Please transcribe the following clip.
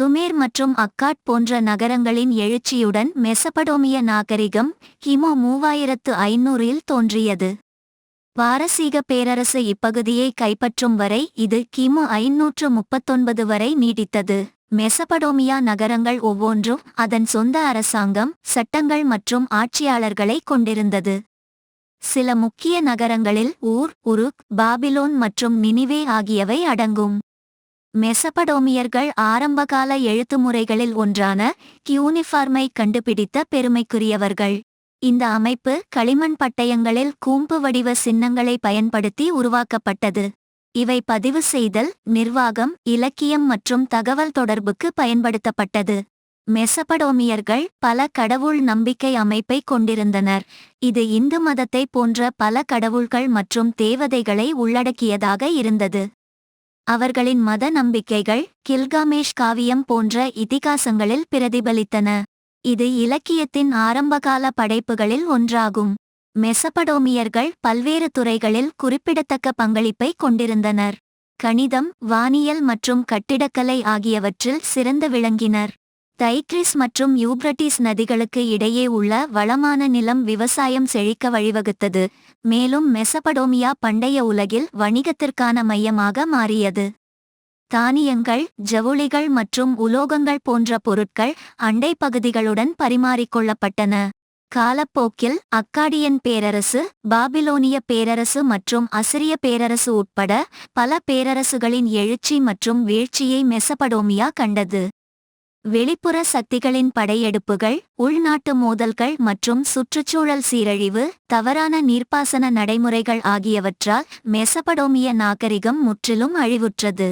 Sumer மற்றும் accord போன்ற நகரங்களின் எழுச்சியுடன் மெசபடோமிய நாகரிகம் கிமு மூவாயிரத்து ஐநூறில் தோன்றியது. பாரசீக பேரரசு இப்பகுதியை கைப்பற்றும் வரை இது கிமு ஐநூற்று முப்பத்தொன்பது வரை நீடித்தது. மெசபடோமியா நகரங்கள் ஒவ்வொன்றும் அதன் சொந்த அரசாங்கம் சட்டங்கள் மற்றும் ஆட்சியாளர்களை கொண்டிருந்தது. சில முக்கிய நகரங்களில் ஊர் உருக் பாபிலோன் மற்றும் நினிவே ஆகியவை அடங்கும். மெசபடோமியர்கள் ஆரம்பகால எழுத்துமுறைகளில் ஒன்றான கியூனிஃபார்மை கண்டுபிடித்த பெருமைக்குரியவர்கள். இந்த அமைப்பு களிமண் பட்டயங்களில் கூம்பு வடிவ சின்னங்களை பயன்படுத்தி உருவாக்கப்பட்டது. இவை பதிவு செய்தல் நிர்வாகம் இலக்கியம் மற்றும் தகவல் தொடர்புக்கு பயன்படுத்தப்பட்டது. மெசபடோமியர்கள் பல கடவுள் நம்பிக்கை அமைப்பை கொண்டிருந்தனர். இது இந்து மதத்தை போன்ற பல கடவுள்கள் மற்றும் தேவதைகளை உள்ளடக்கியதாக இருந்தது. அவர்களின் மத நம்பிக்கைகள் கில்காமேஷ் காவியம் போன்ற இதிகாசங்களில் பிரதிபலித்தன. இது இலக்கியத்தின் ஆரம்பகால படைப்புகளில் ஒன்றாகும். மெசபடோமியர்கள் பல்வேறு துறைகளில் குறிப்பிடத்தக்க பங்களிப்பை கொண்டிருந்தனர். கணிதம் வானியல் மற்றும் கட்டிடக்கலை ஆகியவற்றில் சிறந்து விளங்கினர். தைக்ரிஸ் மற்றும் யூப்ரட்டிஸ் நதிகளுக்கு இடையே உள்ள வளமான நிலம் விவசாயம் செழிக்க வழிவகுத்தது. மேலும் மெசபடோமியா பண்டைய உலகில் வணிகத்திற்கான மையமாக மாறியது. தானியங்கள் ஜவுளிகள் மற்றும் உலோகங்கள் போன்ற பொருட்கள் அண்டை பகுதிகளுடன் பரிமாறிக்கொள்ளப்பட்டன. காலப்போக்கில் அக்காடியன் பேரரசு பாபிலோனிய பேரரசு மற்றும் அசிரிய பேரரசு உட்பட பல பேரரசுகளின் எழுச்சி மற்றும் வீழ்ச்சியை மெசபடோமியா கண்டது. வெளிப்புற சக்திகளின் படையெடுப்புகள் உள்நாட்டு மோதல்கள் மற்றும் சுற்றுச்சூழல் சீரழிவு தவறான நீர்ப்பாசன நடைமுறைகள் ஆகியவற்றால் மெசபடோமிய நாகரிகம் முற்றிலும் அழிவுற்றது.